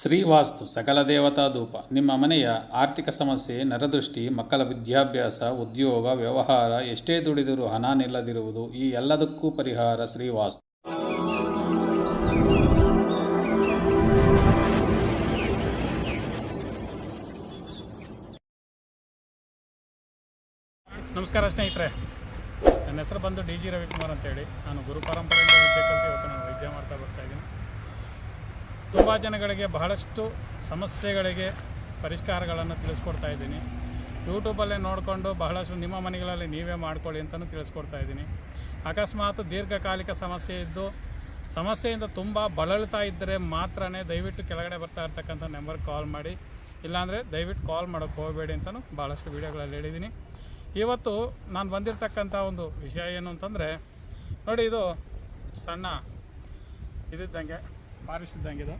ಶ್ರೀವಾಸ್ತು ಸಕಲ ದೇವತಾ ಧೂಪ. ನಿಮ್ಮ ಮನೆಯ ಆರ್ಥಿಕ ಸಮಸ್ಯೆ, ನರದೃಷ್ಟಿ, ಮಕ್ಕಳ ವಿದ್ಯಾಭ್ಯಾಸ, ಉದ್ಯೋಗ, ವ್ಯವಹಾರ, ಎಷ್ಟೇ ದುಡಿದರೂ ಹಣ ನಿಲ್ಲದಿರುವುದು, ಈ ಎಲ್ಲದಕ್ಕೂ ಪರಿಹಾರ ಶ್ರೀವಾಸ್ತು. ನಮಸ್ಕಾರ ಸ್ನೇಹಿತರೆ. ನನ್ನ ಹೆಸರು ಬಂದು ಡಿ ಜಿ ರವಿಕುಮಾರ್ ಅಂತೇಳಿ. ನಾನು ಗುರು ಪರಂಪರೆಯಿಂದ ವಿದ್ಯೆ ಕಲಿತು ಇವತ್ತು ನಾನು ವೈದ್ಯ ಮಾಡ್ತಾ ಬರ್ತಾ ಇದ್ದೀನಿ. ತುಂಬ ಜನಗಳಿಗೆ ಬಹಳಷ್ಟು ಸಮಸ್ಯೆಗಳಿಗೆ ಪರಿಷ್ಕಾರಗಳನ್ನು ತಿಳಿಸ್ಕೊಡ್ತಾ ಇದ್ದೀನಿ. ಯೂಟ್ಯೂಬಲ್ಲೇ ನೋಡಿಕೊಂಡು ಬಹಳಷ್ಟು ನಿಮ್ಮ ಮನೆಗಳಲ್ಲಿ ನೀವೇ ಮಾಡ್ಕೊಳ್ಳಿ ಅಂತಲೂ ತಿಳಿಸ್ಕೊಡ್ತಾ ಇದ್ದೀನಿ. ಅಕಸ್ಮಾತ್ ದೀರ್ಘಕಾಲಿಕ ಸಮಸ್ಯೆ ಇದ್ದು ಸಮಸ್ಯೆಯಿಂದ ತುಂಬ ಬಳಲ್ತಾ ಇದ್ದರೆ ಮಾತ್ರ ದಯವಿಟ್ಟು ಕೆಳಗಡೆ ಬರ್ತಾ ಇರ್ತಕ್ಕಂಥ ನಂಬರ್ಗೆ ಕಾಲ್ ಮಾಡಿ. ಇಲ್ಲಾಂದರೆ ದಯವಿಟ್ಟು ಕಾಲ್ ಮಾಡೋಕ್ಕೆ ಹೋಗಬೇಡಿ ಅಂತಲೂ ಭಾಳಷ್ಟು ವೀಡಿಯೋಗಳಲ್ಲಿ ಹೇಳಿದ್ದೀನಿ. ಇವತ್ತು ನಾನು ಬಂದಿರತಕ್ಕಂಥ ಒಂದು ವಿಷಯ ಏನು ಅಂತಂದರೆ, ನೋಡಿ ಇದು ಸಣ್ಣ ಇದಿದ್ದಂಗೆ ಪಾರಿಸಿದ್ದಂಗೆ ಇದು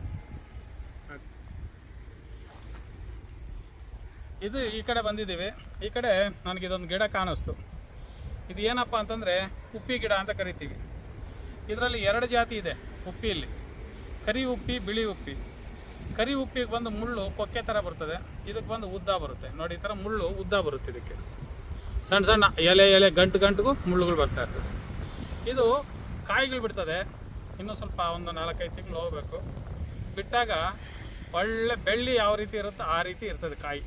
ಇದು ಈ ಕಡೆ ಬಂದಿದ್ದೀವಿ. ಈ ಕಡೆ ನನಗೆ ಇದೊಂದು ಗಿಡ ಕಾಣಿಸ್ತು. ಇದು ಏನಪ್ಪ ಅಂತಂದರೆ ಉಪ್ಪಿ ಗಿಡ ಅಂತ ಕರಿತೀವಿ. ಇದರಲ್ಲಿ ಎರಡು ಜಾತಿ ಇದೆ, ಉಪ್ಪಿಯಲ್ಲಿ. ಕರಿ ಉಪ್ಪಿ, ಬಿಳಿ ಉಪ್ಪಿ. ಕರಿ ಉಪ್ಪಿಗೆ ಬಂದು ಮುಳ್ಳು ಕೊಕ್ಕೆ ಥರ ಬರ್ತದೆ. ಇದಕ್ಕೆ ಬಂದು ಉದ್ದ ಬರುತ್ತೆ. ನೋಡಿ, ಈ ಥರ ಮುಳ್ಳು, ಉದ್ದ ಬರುತ್ತೆ ಇದಕ್ಕೆ. ಸಣ್ಣ ಸಣ್ಣ ಎಲೆ ಎಲೆ, ಗಂಟು ಗಂಟುಗೂ ಮುಳ್ಳುಗಳು ಬರ್ತಾ ಇರ್ತದೆ. ಇದು ಕಾಯಿಗಳು ಬಿಡ್ತದೆ. ಇನ್ನೂ ಸ್ವಲ್ಪ ಒಂದು ನಾಲ್ಕೈದು ತಿಂಗಳು ಹೋಗಬೇಕು. ಬಿಟ್ಟಾಗ ಒಳ್ಳೆ ಬೆಳ್ಳಿ ಯಾವ ರೀತಿ ಇರುತ್ತೋ ಆ ರೀತಿ ಇರ್ತದೆ ಕಾಯಿ.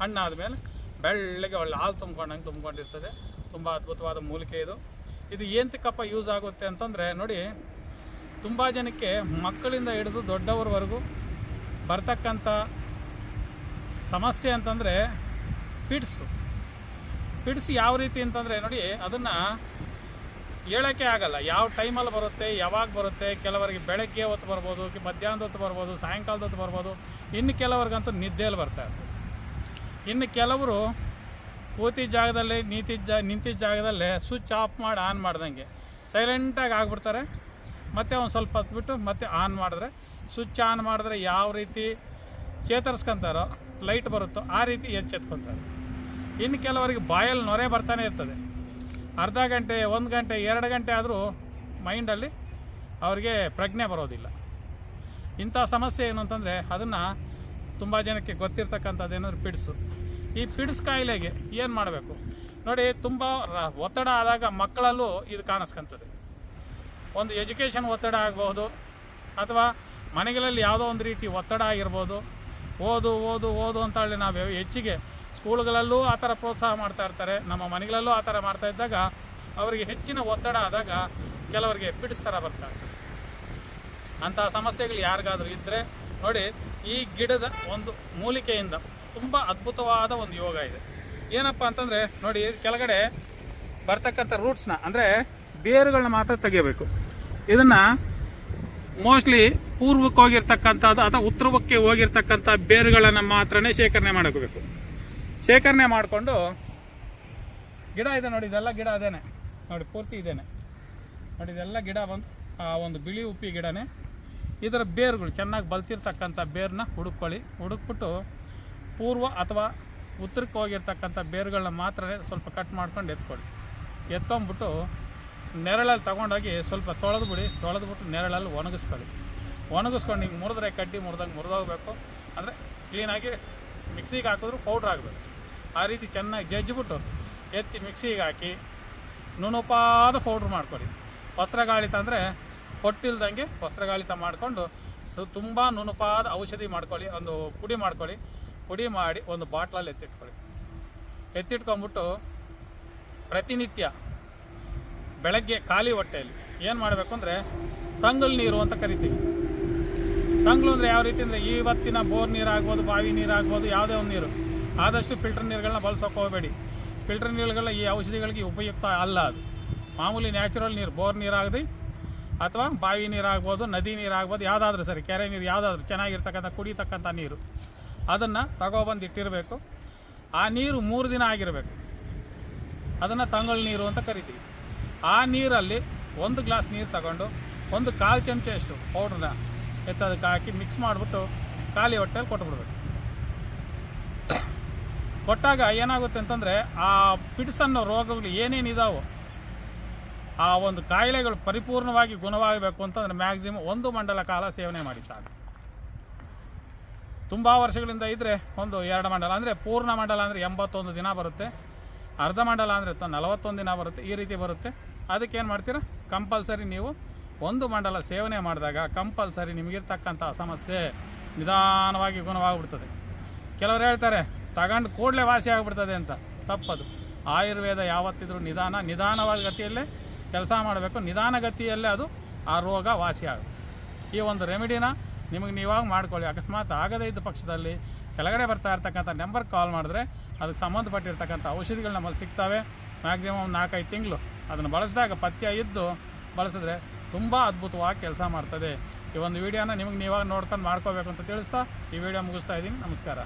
ಹಣ್ಣಾದ ಮೇಲೆ ಬೆಳ್ಳಗೆ ಒಳ್ಳೆ ಹಾಲು ತುಂಬ್ಕೊಂಡಂಗೆ ತುಂಬ್ಕೊಂಡಿರ್ತದೆ. ತುಂಬ ಅದ್ಭುತವಾದ ಮೂಲಿಕೆ ಇದು. ಇದು ಏಂತಕ್ಕಪ್ಪ ಯೂಸ್ ಆಗುತ್ತೆ ಅಂತಂದರೆ ನೋಡಿ, ತುಂಬ ಜನಕ್ಕೆ ಮಕ್ಕಳಿಂದ ಹಿಡಿದು ದೊಡ್ಡವ್ರವರೆಗೂ ಬರ್ತಕ್ಕಂಥ ಸಮಸ್ಯೆ ಅಂತಂದರೆ ಪಿಡ್ಸು ಪಿಡ್ಸ್ ಯಾವ ರೀತಿ ಅಂತಂದರೆ ನೋಡಿ, ಅದನ್ನು ಹೇಳೋಕ್ಕೆ ಆಗಲ್ಲ. ಯಾವ ಟೈಮಲ್ಲಿ ಬರುತ್ತೆ, ಯಾವಾಗ ಬರುತ್ತೆ, ಕೆಲವರಿಗೆ ಬೆಳಗ್ಗೆ ಹೊತ್ತು ಬರ್ಬೋದು, ಮಧ್ಯಾಹ್ನದ ಹೊತ್ತು ಬರ್ಬೋದು, ಸಾಯಂಕಾಲದ ಹೊತ್ತು ಬರ್ಬೋದು, ಇನ್ನು ಕೆಲವರಿಗಂತೂ ನಿದ್ದೆಯಲ್ಲಿ ಬರ್ತಾ ಇರ್ತದೆ. ಇನ್ನು ಕೆಲವರು ಕೂತಿದ್ದ ಜಾಗದಲ್ಲಿ ನಿಂತಿದ್ದ ಜಾ ನಿಂತಿದ್ದ ಜಾಗದಲ್ಲೇ ಸ್ವಿಚ್ ಆಫ್ ಮಾಡಿ ಆನ್ ಮಾಡ್ದಂಗೆ. ಸೈಲೆಂಟಾಗಿ ಆಗ್ಬಿಡ್ತಾರೆ. ಮತ್ತೆ ಒಂದು ಸ್ವಲ್ಪ ಹತ್ಬಿಟ್ಟು ಬಿಟ್ಟು ಮತ್ತೆ ಆನ್ ಮಾಡಿದ್ರೆ ಸ್ವಿಚ್ ಆನ್ ಮಾಡಿದ್ರೆ ಯಾವ ರೀತಿ ಚೇತರಿಸ್ಕೊಂತಾರೋ ಲೈಟ್ ಬರುತ್ತೋ ಆ ರೀತಿ ಎಚ್ಚೆತ್ಕೊತಾರೆ. ಇನ್ನು ಕೆಲವರಿಗೆ ಬಾಯಲ್ಲಿ ನೊರೆ ಬರ್ತಾನೆ ಇರ್ತದೆ. ಅರ್ಧ ಗಂಟೆ, ಒಂದು ಗಂಟೆ, ಎರಡು ಗಂಟೆ ಆದರೂ ಮೈಂಡಲ್ಲಿ ಅವರಿಗೆ ಪ್ರಜ್ಞೆ ಬರೋದಿಲ್ಲ. ಇಂಥ ಸಮಸ್ಯೆ ಏನು ಅಂತಂದರೆ, ಅದನ್ನು ತುಂಬ ಜನಕ್ಕೆ ಗೊತ್ತಿರ್ತಕ್ಕಂಥದ್ದೇನಾದ್ರು ಪಿಡ್ಸು. ಈ ಪಿಡ್ಸ್ ಕಾಯಿಲೆಗೆ ಏನು ಮಾಡಬೇಕು? ನೋಡಿ, ತುಂಬ ಒತ್ತಡ ಆದಾಗ ಮಕ್ಕಳಲ್ಲೂ ಇದು ಕಾಣಿಸ್ಕೊಂತದೆ. ಒಂದು ಎಜುಕೇಷನ್ ಒತ್ತಡ ಆಗಬಹುದು, ಅಥವಾ ಮನೆಗಳಲ್ಲಿ ಯಾವುದೋ ಒಂದು ರೀತಿ ಒತ್ತಡ ಆಗಿರ್ಬೋದು. ಓದು ಓದು ಓದು ಅಂತ ಹೇಳಿ ನಾವು ಹೆಚ್ಚಿಗೆ ಸ್ಕೂಲ್ಗಳಲ್ಲೂ ಆ ಥರ ಪ್ರೋತ್ಸಾಹ ಮಾಡ್ತಾ ಇರ್ತಾರೆ. ನಮ್ಮ ಮನೆಗಳಲ್ಲೂ ಆ ಥರ ಮಾಡ್ತಾ ಇದ್ದಾಗ ಅವರಿಗೆ ಹೆಚ್ಚಿನ ಒತ್ತಡ ಆದಾಗ ಕೆಲವರಿಗೆ ಪಿಡ್ಸ್ ಥರ ಬರ್ತಾರೆ. ಅಂತಹ ಸಮಸ್ಯೆಗಳು ಯಾರಿಗಾದರೂ ಇದ್ದರೆ ನೋಡಿ, ಈ ಗಿಡದ ಒಂದು ಮೂಲಿಕೆಯಿಂದ ತುಂಬ ಅದ್ಭುತವಾದ ಒಂದು ಯೋಗ ಇದೆ. ಏನಪ್ಪ ಅಂತಂದರೆ, ನೋಡಿ, ಕೆಳಗಡೆ ಬರ್ತಕ್ಕಂಥ ರೂಟ್ಸ್ನ, ಅಂದರೆ ಬೇರುಗಳನ್ನ ಮಾತ್ರ ತೆಗಿಬೇಕು ಇದನ್ನು ಮೋಸ್ಟ್ಲಿ ಪೂರ್ವಕ್ಕೆ ಹೋಗಿರ್ತಕ್ಕಂಥದ್ದು ಅಥವಾ ಉತ್ತರಕ್ಕೆ ಹೋಗಿರ್ತಕ್ಕಂಥ ಬೇರುಗಳನ್ನು ಮಾತ್ರನೇ ಶೇಖರಣೆ ಮಾಡಬೇಕು ಶೇಖರಣೆ ಮಾಡಿಕೊಂಡು, ಗಿಡ ಇದೆ ನೋಡಿ, ಇದೆಲ್ಲ ಗಿಡ ಅದೇನೆ. ನೋಡಿ, ಪೂರ್ತಿ ಇದೇನೆ. ನೋಡಿ, ಇದೆಲ್ಲ ಗಿಡ ಬಂದು, ಆ ಒಂದು ಬಿಳಿ ಉಪ್ಪಿ ಗಿಡನೇ ಇದರ ಬೇರುಗಳು ಚೆನ್ನಾಗಿ ಬಲ್ತಿರ್ತಕ್ಕಂಥ ಬೇರನ್ನ ಹುಡುಕೊಳ್ಳಿ ಹುಡುಕ್ಬಿಟ್ಟು ಪೂರ್ವ ಅಥವಾ ಉತ್ತರಕ್ಕೆ ಹೋಗಿರ್ತಕ್ಕಂಥ ಬೇರುಗಳನ್ನ ಮಾತ್ರ ಸ್ವಲ್ಪ ಕಟ್ ಮಾಡ್ಕೊಂಡು ಎತ್ಕೊಳ್ಳಿ. ಎತ್ಕೊಂಡ್ಬಿಟ್ಟು ನೆರಳಲ್ಲಿ ತೊಗೊಂಡೋಗಿ ಸ್ವಲ್ಪ ತೊಳೆದ್ಬಿಡಿ. ತೊಳೆದ್ಬಿಟ್ಟು ನೆರಳಲ್ಲಿ ಒಣಗಿಸ್ಕೊಳ್ಳಿ. ಒಣಗಿಸ್ಕೊಂಡು ಹಿಂಗೆ ಮುರಿದ್ರೆ ಕಡ್ಡಿ ಮುರಿದಂಗೆ ಮುರಿದೋಗ್ಬೇಕು. ಅಂದರೆ ಕ್ಲೀನಾಗಿ ಮಿಕ್ಸಿಗೆ ಹಾಕಿದ್ರು ಪೌಡ್ರ್ ಆಗಬೇಕು. ಆ ರೀತಿ ಚೆನ್ನಾಗಿ ಜಜ್ಜಿಬಿಟ್ಟು ಎತ್ತಿ ಮಿಕ್ಸಿಗೆ ಹಾಕಿ ನುಣುಪಾದ ಪೌಡ್ರ್ ಮಾಡ್ಕೊಳ್ಳಿ. ವಸ್ತ್ರಗಾಳಿತ ಅಂದರೆ ಹೊಟ್ಟಿಲ್ದಂಗೆ ವಸ್ತ್ರಗಾಳಿತ ಮಾಡಿಕೊಂಡು ಸೊ ತುಂಬ ನುಣುಪಾದ ಔಷಧಿ ಮಾಡ್ಕೊಳ್ಳಿ, ಒಂದು ಪುಡಿ ಮಾಡ್ಕೊಳ್ಳಿ. ಪುಡಿ ಮಾಡಿ ಒಂದು ಬಾಟ್ಲಲ್ಲಿ ಎತ್ತಿಟ್ಕೊಳ್ಳಿ. ಎತ್ತಿಟ್ಕೊಂಬಿಟ್ಟು ಪ್ರತಿನಿತ್ಯ ಬೆಳಗ್ಗೆ ಖಾಲಿ ಹೊಟ್ಟೆಯಲ್ಲಿ ಏನು ಮಾಡಬೇಕು ಅಂದರೆ ತಂಗಲ್ ನೀರು ಅಂತ ಕರಿತೀವಿ. ತಂಗ್ಳು ಅಂದರೆ ಯಾವ ರೀತಿ ಅಂದರೆ ಇವತ್ತಿನ ಬೋರ್ ನೀರು ಆಗ್ಬೋದು ಬಾವಿ ನೀರು ಆಗ್ಬೋದು ಯಾವುದೇ ಒಂದು ನೀರು. ಆದಷ್ಟು ಫಿಲ್ಟರ್ ನೀರುಗಳನ್ನ ಬಳಸೋಕೆ ಹೋಗಬೇಡಿ. ಫಿಲ್ಟರ್ ನೀರುಗಳ ಈ ಔಷಧಿಗಳಿಗೆ ಉಪಯುಕ್ತ ಅಲ್ಲ ಅದು. ಮಾಮೂಲಿ ನ್ಯಾಚುರಲ್ ನೀರು, ಬೋರ್ ನೀರಾಗಲಿ ಅಥವಾ ಬಾವಿ ನೀರು ಆಗ್ಬೋದು ನದಿ ನೀರು ಆಗ್ಬೋದು ಯಾವುದಾದ್ರೂ ಸರಿ, ಕೆರೆ ನೀರು ಯಾವುದಾದ್ರೂ, ಚೆನ್ನಾಗಿರ್ತಕ್ಕಂಥ, ಕುಡಿತಕ್ಕಂಥ ನೀರು. ಅದನ್ನು ತಗೊಬಂದು ಇಟ್ಟಿರಬೇಕು. ಆ ನೀರು ಮೂರು ದಿನ ಆಗಿರಬೇಕು. ಅದನ್ನು ತಂಗಳ ನೀರು ಅಂತ ಕರಿತೀವಿ. ಆ ನೀರಲ್ಲಿ ಒಂದು ಗ್ಲಾಸ್ ನೀರು ತಗೊಂಡು, ಒಂದು ಕಾಲು ಚಮಚೆಯಷ್ಟು ಪೌಡ್ರನ್ನ ಎತ್ತದಕ್ಕೆ ಹಾಕಿ ಮಿಕ್ಸ್ ಮಾಡಿಬಿಟ್ಟು ಖಾಲಿ ಹೊಟ್ಟೆಯಲ್ಲಿ ಕೊಟ್ಬಿಡ್ಬೇಕು. ಕೊಟ್ಟಾಗ ಏನಾಗುತ್ತೆ ಅಂತಂದರೆ ಆ ಪಿಡ್ಸನ್ನೋ ರೋಗಗಳು ಏನೇನಿದಾವೋ ಆ ಒಂದು ಕಾಯಿಲೆಗಳು ಪರಿಪೂರ್ಣವಾಗಿ ಗುಣವಾಗಬೇಕು ಅಂತಂದರೆ ಮ್ಯಾಕ್ಸಿಮಮ್ ಒಂದು ಮಂಡಲ ಕಾಲ ಸೇವನೆ ಮಾಡಿ ಸಾಕು. ತುಂಬ ವರ್ಷಗಳಿಂದ ಇದ್ದರೆ ಒಂದು ಎರಡು ಮಂಡಲ ಅಂದರೆ ಪೂರ್ಣ ಮಂಡಲ ಅಂದರೆ ಎಂಬತ್ತೊಂದು ದಿನ ಬರುತ್ತೆ. ಅರ್ಧ ಮಂಡಲ ಅಂದರೆ ನಲವತ್ತೊಂದು ದಿನ ಬರುತ್ತೆ. ಈ ರೀತಿ ಬರುತ್ತೆ. ಅದಕ್ಕೆ ಏನು ಮಾಡ್ತೀರಾ? ಕಂಪಲ್ಸರಿ ನೀವು ಒಂದು ಮಂಡಲ ಸೇವನೆ ಮಾಡಿದಾಗ ಕಂಪಲ್ಸರಿ ನಿಮಗಿರ್ತಕ್ಕಂಥ ಸಮಸ್ಯೆ ನಿಧಾನವಾಗಿ ಗುಣವಾಗ್ಬಿಡ್ತದೆ. ಕೆಲವರು ಹೇಳ್ತಾರೆ, ತಗೊಂಡು ಕೂಡಲೇ ವಾಸಿ ಆಗಿಬಿಡ್ತದೆ ಅಂತ. ತಪ್ಪದು. ಆಯುರ್ವೇದ ಯಾವತ್ತಿದ್ರೂ ನಿಧಾನ, ನಿಧಾನವಾದ ಗತಿಯಲ್ಲೇ ಕೆಲಸ ಮಾಡಬೇಕು, ನಿಧಾನಗತಿಯಲ್ಲೇ ಅದು ಆ ರೋಗ ವಾಸಿಯಾಗುತ್ತೆ ಈ ಒಂದು ರೆಮಿಡಿನ ನಿಮಗೆ ನೀವಾಗ ಮಾಡ್ಕೊಳ್ಳಿ. ಅಕಸ್ಮಾತ್ ಆಗದೇ ಇದ್ದ ಪಕ್ಷದಲ್ಲಿ ಕೆಳಗಡೆ ಬರ್ತಾ ಇರ್ತಕ್ಕಂಥ ನಂಬರ್ ಕಾಲ್ ಮಾಡಿದ್ರೆ ಅದಕ್ಕೆ ಸಂಬಂಧಪಟ್ಟಿರ್ತಕ್ಕಂಥ ಔಷಧಿಗಳು ನಮ್ಮಲ್ಲಿ ಸಿಗ್ತವೆ. ಮ್ಯಾಕ್ಸಿಮಮ್ ನಾಲ್ಕೈದು ತಿಂಗಳು ಅದನ್ನು ಬಳಸಿದಾಗ ಪಥ್ಯ ಇದ್ದು ಬಳಸಿದ್ರೆ ತುಂಬ ಅದ್ಭುತವಾಗಿ ಕೆಲಸ ಮಾಡ್ತದೆ. ಈ ಒಂದು ವಿಡಿಯೋನ ನಿಮಗೆ ನೀವಾಗ ನೋಡ್ಕೊಂಡು ಮಾಡ್ಕೋಬೇಕು ಅಂತ ತಿಳಿಸ್ತಾ ಈ ವಿಡಿಯೋ ಮುಗಿಸ್ತಾ ಇದ್ದೀನಿ. ನಮಸ್ಕಾರ.